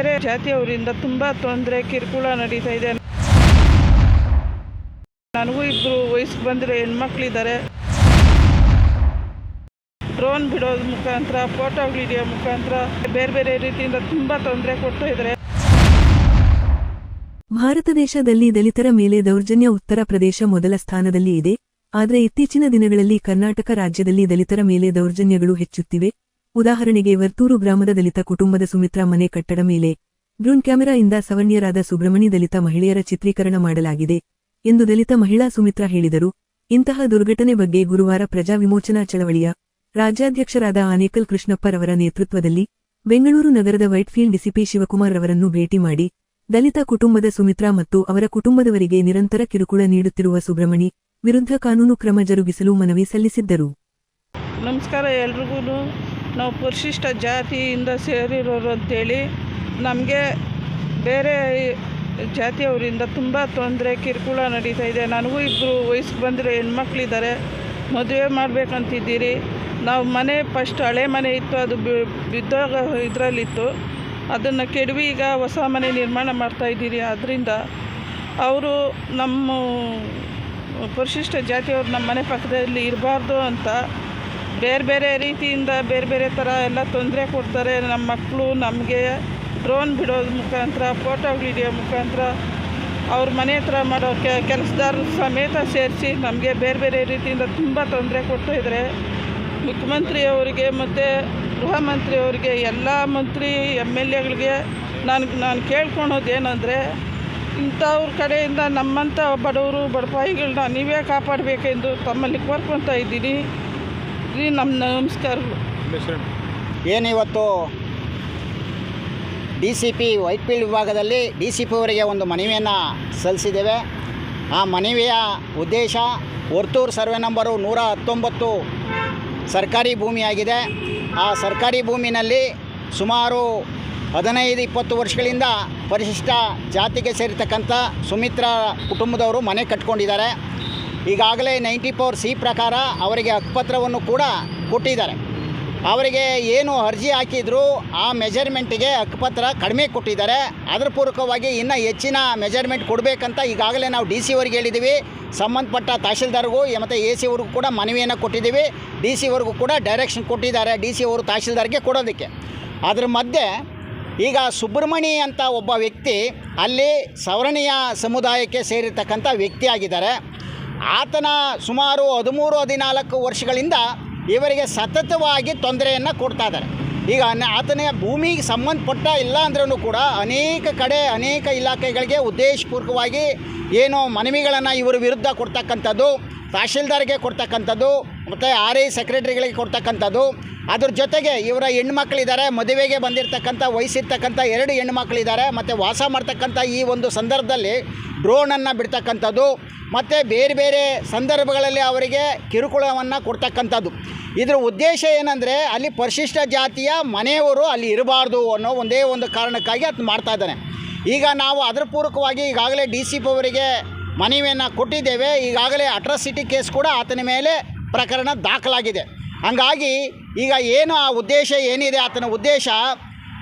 ಬೇರೆ ಜಾತಿಯವರಿಂದ ತುಂಬ ತೊಂದರೆ, ಕಿರುಕುಳ ನಡೀತಾ ಇದೆ. ನನಗೂ ಇಬ್ಬರು ವಯಸ್ಸಿಗೆ ಬಂದಿರೋ ಹೆಣ್ಮಕ್ಳಿದ್ದಾರೆ. ಡ್ರೋನ್ ಬಿಡೋದ್ರ ಮುಖಾಂತರ, ಫೋಟೋ ಹಿಡಿಯೋ ಮುಖಾಂತರ ಬೇರೆ ಬೇರೆ ರೀತಿಯಿಂದ ತುಂಬ ತೊಂದರೆ ಕೊಡ್ತಾ ಇದ್ದಾರೆ. ಭಾರತ ದೇಶದಲ್ಲಿ ದಲಿತರ ಮೇಲೆ ದೌರ್ಜನ್ಯ ಉತ್ತರ ಪ್ರದೇಶ ಮೊದಲ ಸ್ಥಾನದಲ್ಲಿ ಇದೆ. ಆದರೆ ಇತ್ತೀಚಿನ ದಿನಗಳಲ್ಲಿ ಕರ್ನಾಟಕ ರಾಜ್ಯದಲ್ಲಿ ದಲಿತರ ಮೇಲೆ ದೌರ್ಜನ್ಯಗಳು ಹೆಚ್ಚುತ್ತಿವೆ. ಉದಾಹರಣೆಗೆ ವರ್ತೂರು ಗ್ರಾಮದ ದಲಿತ ಕುಟುಂಬದ ಸುಮಿತ್ರಾ ಮನೆ ಕಟ್ಟಡ ಮೇಲೆ ಡ್ರೋನ್ ಕ್ಯಾಮೆರಾಯಿಂದ ಸವರ್ಣ್ಯರಾದ ಸುಬ್ರಹ್ಮಣಿ ದಲಿತ ಮಹಿಳೆಯರ ಚಿತ್ರೀಕರಣ ಮಾಡಲಾಗಿದೆ ಎಂದು ದಲಿತ ಮಹಿಳಾ ಸುಮಿತ್ರಾ ಹೇಳಿದರು. ಇಂತಹ ದುರ್ಘಟನೆ ಬಗ್ಗೆ ಗುರುವಾರ ಪ್ರಜಾ ವಿಮೋಚನಾ ಚಳವಳಿಯ ರಾಜ್ಯಾಧ್ಯಕ್ಷರಾದ ಆನೇಕಲ್ ಕೃಷ್ಣಪ್ಪರವರ ನೇತೃತ್ವದಲ್ಲಿ ಬೆಂಗಳೂರು ನಗರದ ವೈಟ್ಫೀಲ್ಡ್ ಡಿಸಿಪಿ ಶಿವಕುಮಾರ್ ಅವರನ್ನು ಭೇಟಿ ಮಾಡಿ ದಲಿತ ಕುಟುಂಬದ ಸುಮಿತ್ರಾ ಮತ್ತು ಅವರ ಕುಟುಂಬದವರಿಗೆ ನಿರಂತರ ಕಿರುಕುಳ ನೀಡುತ್ತಿರುವ ಸುಬ್ರಹ್ಮಣಿ ವಿರುದ್ಧ ಕಾನೂನು ಕ್ರಮ ಜರುಗಿಸಲು ಮನವಿ ಸಲ್ಲಿಸಿದ್ದರು. ನಮಸ್ಕಾರ ಎಲ್ರಿಗೂ ನಾವು ಪರಿಶಿಷ್ಟ ಜಾತಿಯಿಂದ ಸೇರಿರೋರು ಅಂತೇಳಿ ನಮಗೆ ಬೇರೆ ಜಾತಿಯವರಿಂದ ತುಂಬ ತೊಂದರೆ, ಕಿರುಕುಳ ನಡೀತಾ ಇದೆ. ನನಗೂ ಇಬ್ಬರು ವಯಸ್ಸಿಗೆ ಬಂದರೆ ಹೆಣ್ಮಕ್ಳಿದ್ದಾರೆ. ಮದುವೆ ಮಾಡಬೇಕಂತಿದ್ದೀರಿ. ನಾವು ಮನೆ ಫಸ್ಟ್ ಹಳೆ ಮನೆ ಇತ್ತು, ಅದು ಬಿದ್ದಾಗ ಇದರಲ್ಲಿತ್ತು. ಅದನ್ನು ಕೆಡವಿ ಈಗ ಹೊಸ ಮನೆ ನಿರ್ಮಾಣ ಮಾಡ್ತಾ ಇದ್ದೀರಿ. ಅದರಿಂದ ಅವರು ನಮ್ಮ ಪರಿಶಿಷ್ಟ ಜಾತಿಯವರು ನಮ್ಮ ಮನೆ ಪಕ್ಕದಲ್ಲಿ ಇರಬಾರ್ದು ಅಂತ ಬೇರೆ ಬೇರೆ ರೀತಿಯಿಂದ ಬೇರೆ ಬೇರೆ ಥರ ಎಲ್ಲ ತೊಂದರೆ ಕೊಡ್ತಾರೆ. ನಮ್ಮ ಮಕ್ಕಳು, ನಮಗೆ ಡ್ರೋನ್ ಬಿಡೋದು ಮುಖಾಂತರ ಫೋಟೋಗಳು ಹಿಡಿಯೋ ಮುಖಾಂತರ ಅವ್ರ ಮನೆ ಹತ್ರ ಮಾಡೋ ಕೆಲಸದಾರರು ಕೆಲಸದಾರ ಸಮೇತ ಸೇರಿಸಿ ನಮಗೆ ಬೇರೆ ಬೇರೆ ರೀತಿಯಿಂದ ತುಂಬ ತೊಂದರೆ ಕೊಡ್ತಾ ಇದ್ದಾರೆ. ಮುಖ್ಯಮಂತ್ರಿಯವರಿಗೆ ಮತ್ತು ಗೃಹ ಮಂತ್ರಿಯವರಿಗೆ ಎಲ್ಲ ಮಂತ್ರಿ ಎಂ ಎಲ್ ಎಗಳಿಗೆ ನಾನು ನಾನು ಕೇಳ್ಕೊಳೋದೇನೆಂದರೆ ಇಂಥವ್ರ ಕಡೆಯಿಂದ ನಮ್ಮಂಥ ಬಡವರು ಬಡಪಾಯಿಗಳನ್ನ ನೀವೇ ಕಾಪಾಡಬೇಕೆಂದು ತಮ್ಮಲ್ಲಿ ಕೋರ್ಕೊತಾ ಇದ್ದೀನಿ. ರೀ ನಮ್ಮ ನಮಸ್ಕಾರಗಳು ಏನಿವತ್ತು? ಡಿ ಸಿ ಪಿ ವೈಟ್ಫೀಲ್ಡ್ ವಿಭಾಗದಲ್ಲಿ ಡಿ ಸಿ ಪಿ ಅವರಿಗೆ ಒಂದು ಮನವಿಯನ್ನು ಸಲ್ಲಿಸಿದ್ದೇವೆ. ಆ ಮನವಿಯ ಉದ್ದೇಶ ವರ್ತೂರು ಸರ್ವೆ ನಂಬರು ನೂರ ಹತ್ತೊಂಬತ್ತು ಸರ್ಕಾರಿ ಭೂಮಿಯಾಗಿದೆ. ಆ ಸರ್ಕಾರಿ ಭೂಮಿನಲ್ಲಿ ಸುಮಾರು ಹದಿನೈದು ಇಪ್ಪತ್ತು ವರ್ಷಗಳಿಂದ ಪರಿಶಿಷ್ಟ ಜಾತಿಗೆ ಸೇರಿರ್ತಕ್ಕಂಥ ಸುಮಿತ್ರ ಕುಟುಂಬದವರು ಮನೆ ಕಟ್ಕೊಂಡಿದ್ದಾರೆ. ಈಗಾಗಲೇ ನೈಂಟಿ ಫೋರ್ ಸಿ ಪ್ರಕಾರ ಅವರಿಗೆ ಹಕ್ಕುಪತ್ರವನ್ನು ಕೂಡ ಕೊಟ್ಟಿದ್ದಾರೆ. ಅವರಿಗೆ ಏನು ಅರ್ಜಿ ಹಾಕಿದ್ರು ಆ ಮೆಜರ್ಮೆಂಟಿಗೆ ಹಕ್ಕುಪತ್ರ ಕಡಿಮೆ ಕೊಟ್ಟಿದ್ದಾರೆ. ಅದರ ಪೂರ್ವಕವಾಗಿ ಇನ್ನೂ ಹೆಚ್ಚಿನ ಮೆಜರ್ಮೆಂಟ್ ಕೊಡಬೇಕಂತ ಈಗಾಗಲೇ ನಾವು ಡಿ ಸಿ ಅವರಿಗೆ ಹೇಳಿದ್ದೀವಿ ಸಂಬಂಧಪಟ್ಟ ತಹಶೀಲ್ದಾರ್ಗೂ ಮತ್ತು ಎ ಸಿ ಅವ್ರಿಗೂ ಕೂಡ ಮನವಿಯನ್ನು ಕೊಟ್ಟಿದ್ದೀವಿ ಡಿ ಸಿ ಅವ್ರಿಗೂ ಕೂಡ ಡೈರೆಕ್ಷನ್ ಕೊಟ್ಟಿದ್ದಾರೆ ಡಿ ಸಿ ಅವರು ತಹಶೀಲ್ದಾರ್ಗೆ ಕೊಡೋದಕ್ಕೆ. ಅದ್ರ ಮಧ್ಯೆ ಈಗ ಸುಬ್ರಹ್ಮಣಿ ಅಂತ ಒಬ್ಬ ವ್ಯಕ್ತಿ ಅಲ್ಲಿ ಸವರ್ಣೀಯ ಸಮುದಾಯಕ್ಕೆ ಸೇರಿರ್ತಕ್ಕಂಥ ವ್ಯಕ್ತಿ ಆಗಿದ್ದಾರೆ ಆತನ ಸುಮಾರು ಹದಿಮೂರು, ಹದಿನಾಲ್ಕು ವರ್ಷಗಳಿಂದ ಇವರಿಗೆ ಸತತವಾಗಿ ತೊಂದರೆಯನ್ನು ಕೊಡ್ತಾ ಇದ್ದಾರೆ. ಈಗ ಆತನ ಭೂಮಿಗೆ ಸಂಬಂಧಪಟ್ಟ ಇಲ್ಲ ಅಂದ್ರೂ ಕೂಡ ಅನೇಕ ಕಡೆ, ಅನೇಕ ಇಲಾಖೆಗಳಿಗೆ ಉದ್ದೇಶಪೂರ್ವಕವಾಗಿ ಏನೋ ಮನವಿಗಳನ್ನು ಇವರ ವಿರುದ್ಧ ಕೊಡ್ತಕ್ಕಂಥದ್ದು, ತಹಶೀಲ್ದಾರ್ಗೆ ಕೊಡ್ತಕ್ಕಂಥದ್ದು ಮತ್ತು ಆರ್ ಐ ಸೆಕ್ರೆಟರಿಗಳಿಗೆ ಕೊಡ್ತಕ್ಕಂಥದ್ದು. ಅದ್ರ ಜೊತೆಗೆ ಇವರ ಹೆಣ್ಮಕ್ಳಿದ್ದಾರೆ, ಮದುವೆಗೆ ಬಂದಿರತಕ್ಕಂಥ, ವಯಸ್ಸಿರ್ತಕ್ಕಂಥ ಎರಡು ಹೆಣ್ಮಕ್ಳಿದ್ದಾರೆ. ಮತ್ತು ವಾಸ ಮಾಡ್ತಕ್ಕಂಥ ಈ ಒಂದು ಸಂದರ್ಭದಲ್ಲಿ ಡ್ರೋನನ್ನು ಬಿಡ್ತಕ್ಕಂಥದ್ದು. ಮತ್ತು ಬೇರೆ ಬೇರೆ ಸಂದರ್ಭಗಳಲ್ಲಿ ಅವರಿಗೆ ಕಿರುಕುಳವನ್ನು ಕೊಡ್ತಕ್ಕಂಥದ್ದು. ಇದರ ಉದ್ದೇಶ ಏನಂದರೆ, ಅಲ್ಲಿ ಪರಿಶಿಷ್ಟ ಜಾತಿಯ ಮನೆಯವರು ಅಲ್ಲಿ ಇರಬಾರ್ದು ಅನ್ನೋ ಒಂದೇ ಒಂದು ಕಾರಣಕ್ಕಾಗಿ ಅದು ಮಾಡ್ತಾ ಇದ್ದಾನೆ. ಈಗ ನಾವು ಅದರ ಪೂರ್ವಕವಾಗಿ ಈಗಾಗಲೇ ಡಿ ಸಿ ಪಿ ಅವರಿಗೆ ಮನವಿಯನ್ನು ಕೊಟ್ಟಿದ್ದೇವೆ. ಈಗಾಗಲೇ ಅಟ್ರಾಸಿಟಿ ಕೇಸ್ ಕೂಡ ಆತನ ಮೇಲೆ ಪ್ರಕರಣ ದಾಖಲಾಗಿದೆ. ಹಂಗಾಗಿ ಈಗ ಏನು ಆ ಉದ್ದೇಶ ಏನಿದೆ ಆತನ ಉದ್ದೇಶ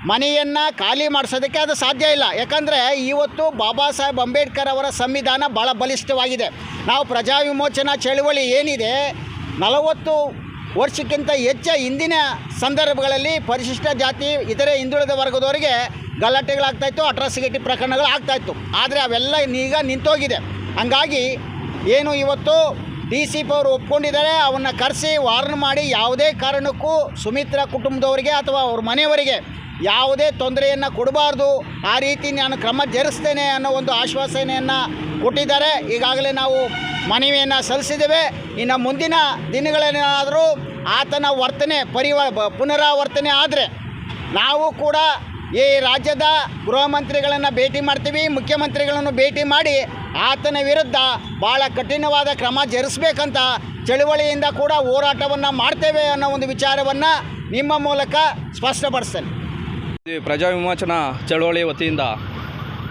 ಮನೆಯನ್ನು ಖಾಲಿ ಮಾಡಿಸೋದಕ್ಕೆ ಅದು ಸಾಧ್ಯ ಇಲ್ಲ. ಯಾಕಂದರೆ ಇವತ್ತು ಬಾಬಾ ಸಾಹೇಬ್ ಅಂಬೇಡ್ಕರ್ ಅವರ ಸಂವಿಧಾನ ಭಾಳ ಬಲಿಷ್ಠವಾಗಿದೆ. ನಾವು ಪ್ರಜಾ ವಿಮೋಚನಾ ಚಳುವಳಿ ಏನಿದೆ, ನಲವತ್ತು ವರ್ಷಕ್ಕಿಂತ ಹೆಚ್ಚು ಹಿಂದಿನ ಸಂದರ್ಭಗಳಲ್ಲಿ ಪರಿಶಿಷ್ಟ ಜಾತಿ, ಇತರೆ ಹಿಂದುಳಿದ ವರ್ಗದವರಿಗೆ ಗಲಾಟೆಗಳಾಗ್ತಾಯಿತ್ತು ಅಟ್ರಾಸಿಟಿ ಪ್ರಕರಣಗಳು ಆಗ್ತಾಯಿತ್ತು ಆದರೆ ಅವೆಲ್ಲ ಈಗ ನಿಂತೋಗಿದೆ. ಹಂಗಾಗಿ ಏನು ಇವತ್ತು ಡಿ ಸಿ ಪಿ ಅವರು ಒಪ್ಕೊಂಡಿದ್ದಾರೆ, ಅವನ್ನ ಕರೆಸಿ ವಾರ್ನ್ ಮಾಡಿ ಯಾವುದೇ ಕಾರಣಕ್ಕೂ ಸುಮಿತ್ರ ಕುಟುಂಬದವರಿಗೆ ಅಥವಾ ಅವ್ರ ಮನೆಯವರಿಗೆ ಯಾವುದೇ ತೊಂದರೆಯನ್ನು ಕೊಡಬಾರ್ದು. ಆ ರೀತಿ ನಾನು ಕ್ರಮ ಜರುಗಿಸ್ತೇನೆ ಅನ್ನೋ ಒಂದು ಆಶ್ವಾಸನೆಯನ್ನು ಕೊಟ್ಟಿದ್ದಾರೆ. ಈಗಾಗಲೇ ನಾವು ಮನವಿಯನ್ನು ಸಲ್ಲಿಸಿದ್ದೇವೆ. ಇನ್ನು ಮುಂದಿನ ದಿನಗಳೇನಾದರೂ ಆತನ ವರ್ತನೆ, ಪರಿವ, ಪುನರಾವರ್ತನೆ ಆದರೆ ನಾವು ಕೂಡ ಈ ರಾಜ್ಯದ ಗೃಹ ಮಂತ್ರಿಗಳನ್ನು ಭೇಟಿ ಮಾಡ್ತೀವಿ, ಮುಖ್ಯಮಂತ್ರಿಗಳನ್ನು ಭೇಟಿ ಮಾಡಿ ಆತನ ವಿರುದ್ಧ ಭಾಳ ಕಠಿಣವಾದ ಕ್ರಮ ಜರುಗಿಸ್ಬೇಕಂತ ಚಳುವಳಿಯಿಂದ ಕೂಡ ಹೋರಾಟವನ್ನು ಮಾಡ್ತೇವೆ ಅನ್ನೋ ಒಂದು ವಿಚಾರವನ್ನು ನಿಮ್ಮ ಮೂಲಕ ಸ್ಪಷ್ಟಪಡಿಸ್ತೇನೆ. ಪ್ರಜಾ ವಿಮೋಚನಾ ಚಳುವಳಿ ವತಿಯಿಂದ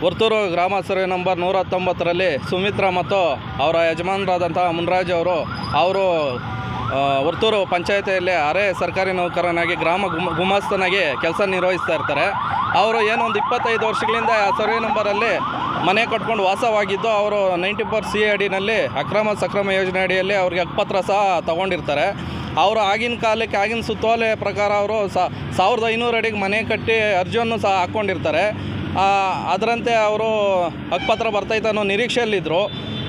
ವರ್ತೂರು ಗ್ರಾಮ ಸರ್ವೆ ನಂಬರ್ ನೂರ ಹತ್ತೊಂಬತ್ತರಲ್ಲಿ ಸುಮಿತ್ರ ಮತ್ತು ಅವರ ಯಜಮಾನರಾದಂಥ ಮುನ್ರಾಜ್ ಅವರು ಅವರು ವರ್ತೂರು ಪಂಚಾಯತಿಯಲ್ಲಿ ಅರೆ ಸರ್ಕಾರಿ ನೌಕರನಾಗಿ ಗ್ರಾಮ ಗುಮ, ಗುಮಾಸ್ತನಾಗಿ ಕೆಲಸ ನಿರ್ವಹಿಸ್ತಾ ಇರ್ತಾರೆ. ಅವರು ಏನೋ ಒಂದು ಇಪ್ಪತ್ತೈದು ವರ್ಷಗಳಿಂದ ಸರ್ವೆ ನಂಬರಲ್ಲಿ ಮನೆ ಕಟ್ಕೊಂಡು ವಾಸವಾಗಿದ್ದು, ಅವರು ನೈಂಟಿ ಫೋರ್ ಸಿ ಅಡಿನಲ್ಲಿ ಅಕ್ರಮ ಸಕ್ರಮ ಯೋಜನೆ ಅಡಿಯಲ್ಲಿ ಅವ್ರಿಗೆ ಹಕ್ಕುಪತ್ರ ಸಹ ತಗೊಂಡಿರ್ತಾರೆ. ಅವರು ಆಗಿನ ಕಾಲಕ್ಕೆ ಆಗಿನ ಸುತ್ತೋಲೆ ಪ್ರಕಾರ ಅವರು ಸಾವಿರದ ಐನೂರು ಅಡಿಗೆ ಮನೆ ಕಟ್ಟಿ ಅರ್ಜಿಯನ್ನು ಸಹ ಹಾಕ್ಕೊಂಡಿರ್ತಾರೆ ಅದರಂತೆ ಅವರು ಹಕ್ಕುಪತ್ರ ಬರ್ತೈತೆ ಅನ್ನೋ ನಿರೀಕ್ಷೆಯಲ್ಲಿದ್ದರು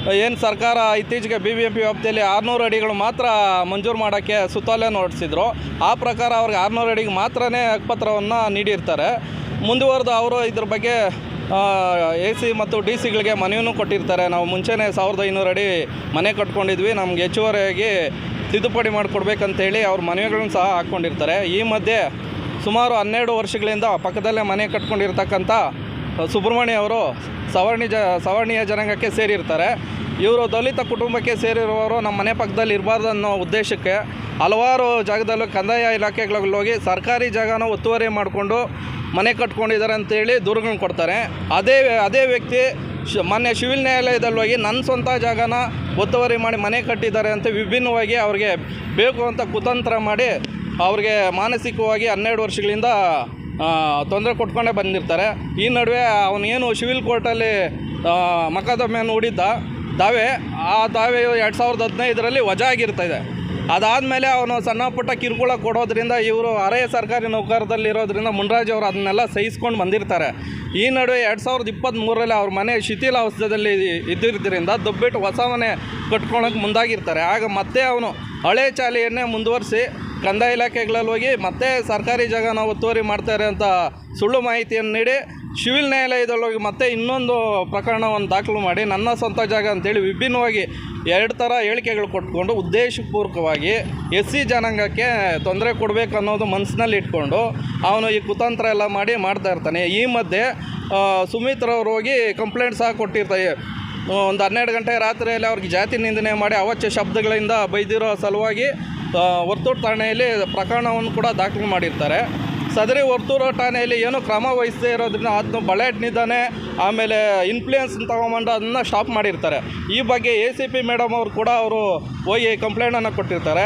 ಏನು ಸರ್ಕಾರ ಇತ್ತೀಚೆಗೆ ಬಿ ಬಿ ಎಂ ಪಿ ವ್ಯಾಪ್ತಿಯಲ್ಲಿ ಆರುನೂರು ಅಡಿಗಳು ಮಾತ್ರ ಮಂಜೂರು ಮಾಡೋಕ್ಕೆ ಸುತ್ತೋಲೆ ಹೊರಡಿಸಿದ್ರು ಆ ಪ್ರಕಾರ ಅವ್ರಿಗೆ ಆರುನೂರು ಅಡಿಗೆ ಮಾತ್ರನೇ ಹಕ್ಕುಪತ್ರವನ್ನು ನೀಡಿರ್ತಾರೆ. ಮುಂದುವರೆದು ಅವರು ಇದ್ರ ಬಗ್ಗೆ ಎ ಸಿ ಮತ್ತು ಡಿ ಸಿಗಳಿಗೆ ಮನೆಯೂ ಕೊಟ್ಟಿರ್ತಾರೆ. ನಾವು ಮುಂಚೆನೇ ಸಾವಿರದ ಐನೂರು ಅಡಿ ಮನೆ ಕಟ್ಕೊಂಡಿದ್ವಿ. ನಮ್ಗೆ ಹೆಚ್ಚುವರಿಯಾಗಿ ತಿದ್ದುಪಡಿ ಮಾಡಿಕೊಡ್ಬೇಕಂತೇಳಿ ಅವ್ರ ಮನವಿಗಳನ್ನು ಸಹ ಹಾಕ್ಕೊಂಡಿರ್ತಾರೆ. ಈ ಮಧ್ಯೆ ಸುಮಾರು ಹನ್ನೆರಡು ವರ್ಷಗಳಿಂದ ಪಕ್ಕದಲ್ಲೇ ಮನೆ ಕಟ್ಕೊಂಡಿರ್ತಕ್ಕಂಥ ಸುಬ್ರಹ್ಮಣ್ಯ ಅವರು ಸವರ್ಣಿ ಜ, ಸವರ್ಣೀಯ ಜನಾಂಗಕ್ಕೆ ಸೇರಿರ್ತಾರೆ. ಇವರು ದಲಿತ ಕುಟುಂಬಕ್ಕೆ ಸೇರಿರುವವರು ನಮ್ಮ ಮನೆ ಪಕ್ಕದಲ್ಲಿ ಇರಬಾರ್ದು ಅನ್ನೋ ಉದ್ದೇಶಕ್ಕೆ ಹಲವಾರು ಜಾಗದಲ್ಲೂ ಕಂದಾಯ ಇಲಾಖೆಗಳಲ್ಲಿ ಹೋಗಿ ಸರ್ಕಾರಿ ಜಾಗನ ಒತ್ತುವರಿ ಮಾಡಿಕೊಂಡು ಮನೆ ಕಟ್ಕೊಂಡಿದ್ದಾರೆ ಅಂತೇಳಿ ದೂರುಗಳನ್ನ ಕೊಡ್ತಾರೆ. ಅದೇ ಅದೇ ವ್ಯಕ್ತಿ ಶ್, ಮೊನ್ನೆ ಸಿವಿಲ್ ನ್ಯಾಯಾಲಯದಲ್ಲಿ ಹೋಗಿ ನನ್ನ ಸ್ವಂತ ಜಾಗನ ಒತ್ತುವರಿ ಮಾಡಿ ಮನೆ ಕಟ್ಟಿದ್ದಾರೆ ಅಂತ ವಿಭಿನ್ನವಾಗಿ ಅವ್ರಿಗೆ ಬೇಕು ಅಂತ ಕುತಂತ್ರ ಮಾಡಿ ಅವ್ರಿಗೆ ಮಾನಸಿಕವಾಗಿ ಹನ್ನೆರಡು ವರ್ಷಗಳಿಂದ ತೊಂದರೆ ಕೊಟ್ಕೊಂಡೇ ಬಂದಿರ್ತಾರೆ. ಈ ನಡುವೆ ಅವನೇನು ಸಿವಿಲ್ ಕೋರ್ಟಲ್ಲಿ ಮಕದಮೆಯನ್ನು ಹೂಡಿದ್ದ ದಾವೆ, ಆ ದಾವೆ ಎರಡು ಸಾವಿರದ ಹದಿನೈದರಲ್ಲಿ ವಜಾ ಇದೆ ಅದಾದಮೇಲೆ ಅವನು ಸಣ್ಣ ಪುಟ್ಟ ಕಿರುಕುಳ ಕೊಡೋದ್ರಿಂದ, ಇವರು ಅರೆಯ ಸರ್ಕಾರಿ ನೌಕರದಲ್ಲಿರೋದ್ರಿಂದ ಮುನ್ರಾಜ್ ಅವರು ಅದನ್ನೆಲ್ಲ ಸಹಿಸ್ಕೊಂಡು ಬಂದಿರ್ತಾರೆ. ಈ ನಡುವೆ ಎರಡು ಸಾವಿರದ ಇಪ್ಪತ್ತ್ಮೂರರಲ್ಲಿ ಅವ್ರ ಮನೆ ಶಿಥಿಲಾವಸ್ಥೆಯಲ್ಲಿ ಇದ್ದಿದ್ದರಿಂದ ದುಬ್ಬಿಟ್ಟು ಹೊಸ ಮನೆ ಕಟ್ಕೊಳಕ್ಕೆ ಮುಂದಾಗಿರ್ತಾರೆ. ಆಗ ಮತ್ತೆ ಅವನು ಹಳೆ ಚಾಲಿಯನ್ನೇ ಮುಂದುವರಿಸಿ ಕಂದಾಯ ಇಲಾಖೆಗಳಲ್ಲಿ ಹೋಗಿ ಮತ್ತೆ ಸರ್ಕಾರಿ ಜಾಗನ ಒತ್ತುವರಿ ಮಾಡ್ತಾರೆ ಅಂತ ಸುಳ್ಳು ಮಾಹಿತಿಯನ್ನು ನೀಡಿ ಸಿವಿಲ್ ನ್ಯಾಯಾಲಯದಲ್ಲಿ ಹೋಗಿ ಮತ್ತೆ ಇನ್ನೊಂದು ಪ್ರಕರಣವನ್ನು ದಾಖಲು ಮಾಡಿ ನನ್ನ ಸ್ವಂತ ಜಾಗ ಅಂತೇಳಿ ವಿಭಿನ್ನವಾಗಿ ಎರಡು ಥರ ಹೇಳಿಕೆಗಳು ಕೊಟ್ಕೊಂಡು ಉದ್ದೇಶಪೂರ್ವಕವಾಗಿ ಎಸ್ ಸಿ ಜನಾಂಗಕ್ಕೆ ತೊಂದರೆ ಕೊಡಬೇಕು ಅನ್ನೋದು ಮನಸ್ಸಿನಲ್ಲಿ ಇಟ್ಕೊಂಡು ಅವನು ಈ ಕುತಂತ್ರ ಎಲ್ಲ ಮಾಡಿ ಮಾಡ್ತಾ ಇರ್ತಾನೆ. ಈ ಮಧ್ಯೆ ಸುಮಿತ್ರವ್ರು ಹೋಗಿ ಕಂಪ್ಲೇಂಟ್ ಸಹ ಕೊಟ್ಟಿರ್ತಾರೆ. ಒಂದು ಹನ್ನೆರಡು ಗಂಟೆ ರಾತ್ರಿಯಲ್ಲಿ ಅವ್ರಿಗೆ ಜಾತಿ ನಿಂದನೆ ಮಾಡಿ ಅವಚ್ಯ ಶಬ್ದಗಳಿಂದ ಬೈದಿರೋ ಸಲುವಾಗಿ ವರ್ತೂರು ಠಾಣೆಯಲ್ಲಿ ಪ್ರಕರಣವನ್ನು ಕೂಡ ದಾಖಲು ಮಾಡಿರ್ತಾರೆ. ಸದರಿ ವರ್ತೂರು ಠಾಣೆಯಲ್ಲಿ ಏನೂ ಕ್ರಮ ವಹಿಸದೇ ಇರೋದ್ರಿಂದ ಅದನ್ನು ಬಳೆ ನಿಂದನೆ ಆಮೇಲೆ ಇನ್ಫ್ಲೂಯೆನ್ಸ್ ತೊಗೊಂಬಂಡು ಅದನ್ನು ಸ್ಟಾಪ್ ಮಾಡಿರ್ತಾರೆ. ಈ ಬಗ್ಗೆ ಎ ಸಿ ಪಿ ಮೇಡಮ್ ಅವರು ಕೂಡ ಅವರು ಹೋಗಿ ಕಂಪ್ಲೇಂಟನ್ನು ಕೊಟ್ಟಿರ್ತಾರೆ.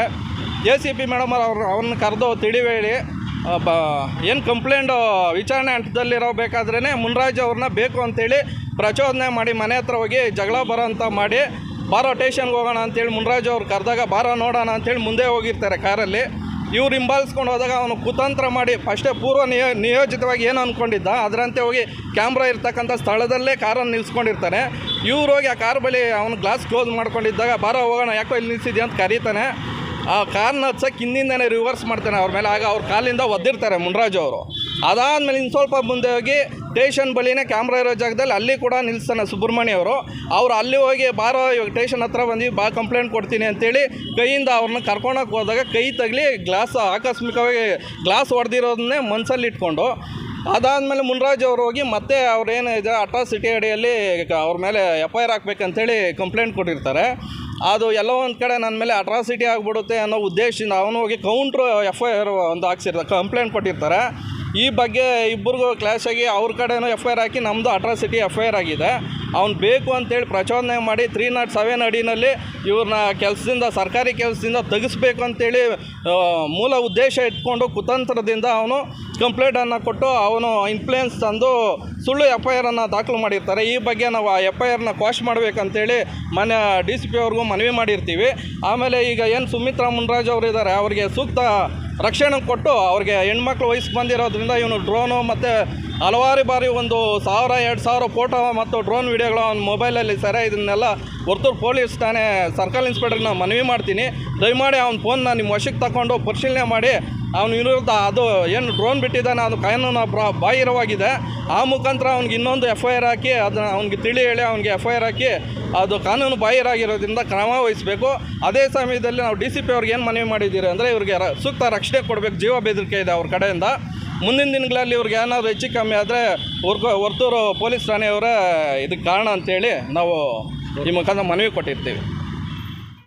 ಎ ಸಿ ಪಿ ಮೇಡಮ್ ಅವರು ಅವ್ರನ್ನ ಕರೆದು ತಿಳಿವೇಳಿ ಬ, ಏನು ಕಂಪ್ಲೇಂಟು ವಿಚಾರಣೆ ಹಂತದಲ್ಲಿರೋ ಬೇಕಾದ್ರೇ ಮುನ್ರಾಜ್ ಅವ್ರನ್ನ ಬೇಕು ಅಂತೇಳಿ ಪ್ರಚೋದನೆ ಮಾಡಿ ಮನೆ ಹತ್ರ ಹೋಗಿ ಜಗಳ ಬರೋ ಅಂತ ಮಾಡಿ ಬಾರೋ ಟೇಷನ್ಗೆ ಹೋಗೋಣ ಅಂತೇಳಿ ಮುನ್ರಾಜ್ ಅವ್ರು ಕರೆದಾಗ, ಬಾರೋ ನೋಡೋಣ ಅಂತೇಳಿ ಮುಂದೆ ಹೋಗಿರ್ತಾರೆ ಕಾರಲ್ಲಿ. ಇವ್ರು ಹಿಂಬಾಲಿಸ್ಕೊಂಡು ಹೋದಾಗ ಅವನು ಕುತಂತ್ರ ಮಾಡಿ ಫಸ್ಟೇ ಪೂರ್ವ ನಿಯೋ, ನಿಯೋಜಿತವಾಗಿ ಏನು ಅಂದ್ಕೊಂಡಿದ್ದ ಅದರಂತೆ ಹೋಗಿ ಕ್ಯಾಮ್ರಾ ಇರ್ತಕ್ಕಂಥ ಸ್ಥಳದಲ್ಲೇ ಕಾರನ್ನು ನಿಲ್ಸ್ಕೊಂಡಿರ್ತಾನೆ. ಇವ್ರು ಹೋಗಿ ಆ ಕಾರ್ ಬಳಿ ಅವನು ಗ್ಲಾಸ್ ಕ್ಲೋಸ್ ಮಾಡ್ಕೊಂಡಿದ್ದಾಗ, ಬಾರೋ ಹೋಗೋಣ, ಯಾಕೋ ಇಲ್ಲಿ ನಿಲ್ಸಿದ್ಯಾ? ಅಂತ ಕರೀತಾನೆ. ಆ ಕಾರ್ನ ಹಚ್ಚಕ್ಕೆ ಹಿಂದಿಂದನೇ ರಿವರ್ಸ್ ಮಾಡ್ತಾನೆ ಅವ್ರ ಮೇಲೆ. ಆಗ ಅವ್ರ ಕಾಲಿಂದ ಒದ್ದಿರ್ತಾರೆ ಮುನ್ರಾಜು ಅವರು. ಅದಾದಮೇಲೆ ಇನ್ನು ಸ್ವಲ್ಪ ಮುಂದೆ ಹೋಗಿ ಟೇಷನ್ ಬಳಿನೇ ಕ್ಯಾಮ್ರಾ ಇರೋ ಜಾಗದಲ್ಲಿ ಅಲ್ಲಿ ಕೂಡ ನಿಲ್ಲಿಸ್ತಾನೆ ಸುಬ್ರಹ್ಮಣ್ಯ ಅವರು. ಅವ್ರು ಅಲ್ಲಿ ಹೋಗಿ, ಬಾರೋ, ಇವಾಗ ಟೇಷನ್ ಹತ್ರ ಬಂದು ಬಾ, ಕಂಪ್ಲೇಂಟ್ ಕೊಡ್ತೀನಿ ಅಂತೇಳಿ ಕೈಯಿಂದ ಅವ್ರನ್ನ ಕರ್ಕೊಳಕ್ಕೆ ಹೋದಾಗ ಕೈ ತಗಲಿ ಗ್ಲಾಸ್ ಆಕಸ್ಮಿಕವಾಗಿ ಗ್ಲಾಸ್ ಹೊಡೆದಿರೋದನ್ನೇ ಮನಸ್ಸಲ್ಲಿ ಇಟ್ಕೊಂಡು ಅದಾದಮೇಲೆ ಮುನ್ರಾಜ್ ಅವರು ಹೋಗಿ ಮತ್ತೆ ಅವ್ರೇನು ಇದೆ, ಅಟ್ರಾಸಿಟಿ ಅಡಿಯಲ್ಲಿ ಅವ್ರ ಮೇಲೆ ಎಫ್ ಐ ಆರ್ ಹಾಕ್ಬೇಕಂತೇಳಿ ಕಂಪ್ಲೇಂಟ್ ಕೊಟ್ಟಿರ್ತಾರೆ. ಅದು ಎಲ್ಲೋ ಒಂದು ಕಡೆ ನನ್ನ ಮೇಲೆ ಅಟ್ರಾಸಿಟಿ ಆಗಿಬಿಡುತ್ತೆ ಅನ್ನೋ ಉದ್ದೇಶದಿಂದ ಅವನು ಹೋಗಿ ಕೌಂಟ್ರು ಎಫ್ ಐ ಆರ್ ಒಂದು ಹಾಕ್ಸಿರ್ತಾರೆ ಕಂಪ್ಲೇಂಟ್ ಕೊಟ್ಟಿರ್ತಾರೆ. ಈ ಬಗ್ಗೆ ಇಬ್ಬರಿಗೂ ಕ್ಲಾಶ್ ಆಗಿ ಅವ್ರ ಕಡೆನೂ ಎಫ್ ಐ ಆರ್ ಹಾಕಿ ನಮ್ಮದು ಅಟ್ರಾಸಿಟಿ ಎಫ್ ಐ ಆರ್ ಆಗಿದೆ. ಅವ್ನು ಬೇಕು ಅಂತೇಳಿ ಪ್ರಚೋದನೆ ಮಾಡಿ ತ್ರೀ ನಾಟ್ ಸೆವೆನ್ ಅಡಿನಲ್ಲಿ ಇವ್ರನ್ನ ಕೆಲಸದಿಂದ, ಸರ್ಕಾರಿ ಕೆಲಸದಿಂದ ತೆಗೆಸ್ಬೇಕು ಅಂತೇಳಿ ಮೂಲ ಉದ್ದೇಶ ಇಟ್ಕೊಂಡು ಕುತಂತ್ರದಿಂದ ಅವನು ಕಂಪ್ಲೇಂಟನ್ನು ಕೊಟ್ಟು ಅವನು ಇನ್ಫ್ಲೂಯೆನ್ಸ್ ತಂದು ಸುಳ್ಳು ಎಫ್ ಐ ಆರನ್ನು ದಾಖಲು ಮಾಡಿರ್ತಾರೆ. ಈ ಬಗ್ಗೆ ನಾವು ಆ ಎಫ್ ಐ ಆರ್ನ ಕ್ವಾಶ್ ಮಾಡಬೇಕಂತೇಳಿ ಮನೆ ಡಿ ಸಿ ಪಿ ಅವ್ರಿಗೂ ಮನವಿ ಮಾಡಿರ್ತೀವಿ. ಆಮೇಲೆ ಈಗ ಏನು ಸುಮಿತ್ರಾ ಮುನ್ರಾಜ್ ಅವರಿದ್ದಾರೆ. ಅವರಿಗೆ ಸೂಕ್ತ ರಕ್ಷಣೆ ಕೊಟ್ಟು ಅವ್ರಿಗೆ ಹೆಣ್ಮಕ್ಳು ವಯಸ್ಸು ಬಂದಿರೋದ್ರಿಂದ ಇವನು ಡ್ರೋನು ಮತ್ತು ಹಲವಾರು ಬಾರಿ ಒಂದು ಸಾವಿರ, ಎರಡು ಸಾವಿರ ಫೋಟೋ ಮತ್ತು ಡ್ರೋನ್ ವೀಡಿಯೋಗಳು ಅವ್ನ ಮೊಬೈಲಲ್ಲಿ ಸರ ಇದನ್ನೆಲ್ಲ ವರ್ತೂರು ಪೊಲೀಸ್ ಠಾಣೆ ಸರ್ಕಲ್ ಇನ್ಸ್ಪೆಕ್ಟರ್ಗೆ ನಾನು ಮನವಿ ಮಾಡ್ತೀನಿ. ದಯಮಾಡಿ ಅವ್ನ ಫೋನ್ನ ನಿಮ್ಮ ವಶಕ್ಕೆ ತಗೊಂಡು ಪರಿಶೀಲನೆ ಮಾಡಿ. ಅವನ ವಿರುದ್ಧ ಅದು ಏನು ಡ್ರೋನ್ ಬಿಟ್ಟಿದ್ದಾನೆ, ಅದು ಕಾನೂನು ಬಾಹಿರವಾಗಿದೆ. ಆ ಮುಖಾಂತರ ಅವ್ನಿಗೆ ಇನ್ನೊಂದು ಎಫ್ ಐ ಆರ್ ಹಾಕಿ, ಅದನ್ನು ಅವ್ನಿಗೆ ತಿಳಿ ಹೇಳಿ ಅವ್ನಿಗೆ ಎಫ್ ಐ ಆರ್ ಹಾಕಿ, ಅದು ಕಾನೂನು ಬಾಹಿರಾಗಿರೋದ್ರಿಂದ ಕ್ರಮ ವಹಿಸಬೇಕು. ಅದೇ ಸಮಯದಲ್ಲಿ ನಾವು ಡಿ ಸಿ ಪಿ ಅವ್ರಿಗೆ ಏನು ಮನವಿ ಮಾಡಿದ್ದೀರಿ ಅಂದರೆ ಇವ್ರಿಗೆ ಸೂಕ್ತ ರಕ್ಷಣೆ ಕೊಡಬೇಕು, ಜೀವ ಬೆದರಿಕೆ ಇದೆ ಅವ್ರ ಕಡೆಯಿಂದ. ಮುಂದಿನ ದಿನಗಳಲ್ಲಿ ಇವ್ರಿಗೆ ಏನಾದರೂ ಹೆಚ್ಚು ಕಮ್ಮಿ ಆದರೆ ವರ್ಗ ವರ್ತೂರು ಪೊಲೀಸ್ ಠಾಣೆಯವರೇ ಇದಕ್ಕೆ ಕಾರಣ ಅಂತೇಳಿ ನಾವು ಈ ಮುಖಾಂತರ ಮನವಿ ಕೊಟ್ಟಿರ್ತೀವಿ.